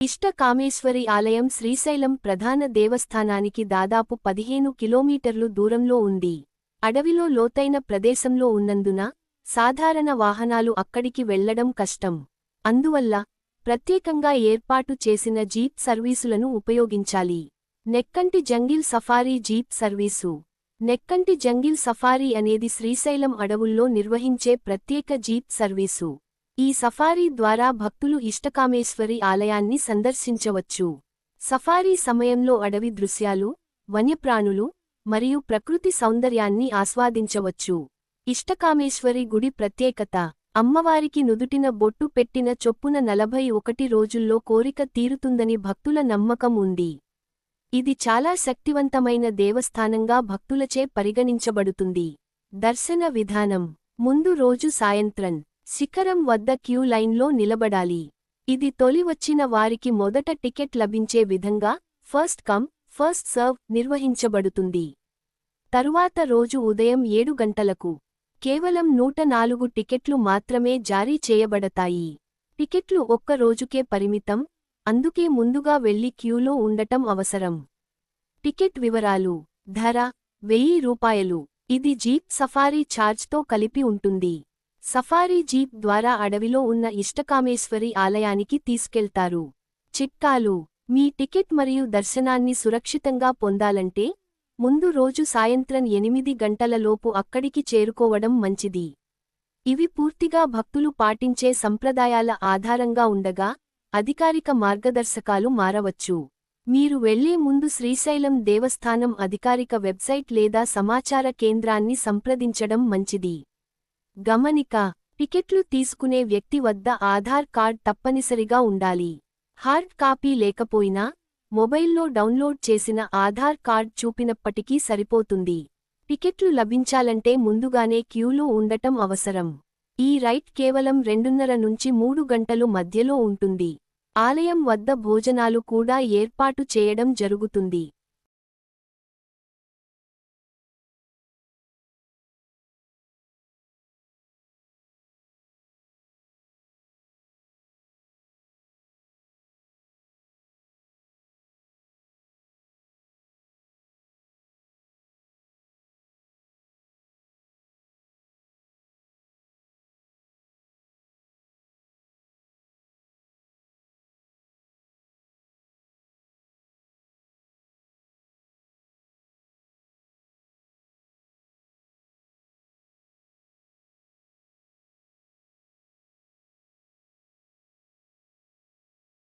ఇష్టకామేశ్వరి ఆలయం శ్రీశైలం ప్రధాన దేవస్థానానికి దాదాపు పదిహేను కిలోమీటర్లు దూరంలో ఉంది. అడవిలో లోతైన ప్రదేశంలో ఉన్నందున సాధారణ వాహనాలు అక్కడికి వెళ్ళడం కష్టం. అందువల్ల ప్రత్యేకంగా ఏర్పాటు చేసిన జీప్ సర్వీసులను ఉపయోగించాలి. Nekkanti jungle safari jeep service. Nekkanti jungle safari అనేది శ్రీశైలం అడవుల్లో నిర్వహించే ప్రత్యేక జీప్ సర్వీసు. ఈ సఫారీ ద్వారా భక్తులు ఇష్టకామేశ్వరి ఆలయాన్ని సందర్శించవచ్చు. సఫారీ సమయంలో అడవి దృశ్యాలు వన్యప్రాణులు మరియు ప్రకృతి సౌందర్యాన్ని ఆస్వాదించవచ్చు. ఇష్టకామేశ్వరి గుడి ప్రత్యేకత అమ్మవారికి నుదుటిన బొట్టు పెట్టిన చొప్పున నలభై ఒకటి రోజుల్లో కోరిక తీరుతుందని భక్తుల నమ్మకం ఉంది. ఇది చాలా శక్తివంతమైన దేవస్థానంగా భక్తులచే పరిగణించబడుతుంది. దర్శన విధానం ముందు రోజు సాయంత్రం. శిఖరం వద్ద క్యూ లైన్లో నిలబడాలి. ఇది తొలి వచ్చిన వారికి మొదట టికెట్ లభించే విధంగా ఫస్ట్ కమ్ ఫస్ట్ సర్వ్ నిర్వహించబడుతుంది. తరువాత రోజు ఉదయం ఏడు గంటలకు కేవలం నూట నాలుగు టికెట్లు మాత్రమే జారీ చేయబడతాయి. టికెట్లు ఒక్క రోజుకే పరిమితం అందుకే ముందుగా వెళ్ళి క్యూలో ఉండటం అవసరం. టికెట్ వివరాలు ధర వెయ్యి రూపాయలు. ఇది జీప్ సఫారీ ఛార్జ్తో కలిపి ఉంటుంది. సఫారీ జీప్ ద్వారా అడవిలో ఉన్న ఇష్టకామేశ్వరి ఆలయానికి తీసుకెళ్తారు. చిట్కాలు. మీ టికెట్ మరియు దర్శనాన్ని సురక్షితంగా పొందాలంటే ముందు రోజు సాయంత్రం ఎనిమిది గంటలలోపు అక్కడికి చేరుకోవడం మంచిది. ఇవి పూర్తిగా భక్తులు పాటించే సంప్రదాయాల ఆధారంగా ఉండగా అధికారిక మార్గదర్శకాలు మారవచ్చు. మీరు వెళ్ళే ముందు శ్రీశైలం దేవస్థానం అధికారిక వెబ్సైట్ లేదా సమాచార కేంద్రాన్ని సంప్రదించడం మంచిది. గమనిక టికెట్లు తీసుకునే వ్యక్తి వద్ద ఆధార్ కార్డ్ తప్పనిసరిగా ఉండాలి. హార్డ్ కాపీ లేకపోయినా మొబైల్లో డౌన్లోడ్ చేసిన ఆధార్ కార్డ్ చూపినప్పటికీ సరిపోతుంది. టికెట్లు లభించాలంటే ముందుగానే క్యూలో ఉండటం అవసరం. ఈ రైట్ కేవలం రెండున్నర నుంచి మూడు గంటలు మధ్యలో ఉంటుంది. ఆలయం వద్ద భోజనాలు కూడా ఏర్పాటు చేయడం జరుగుతుంది.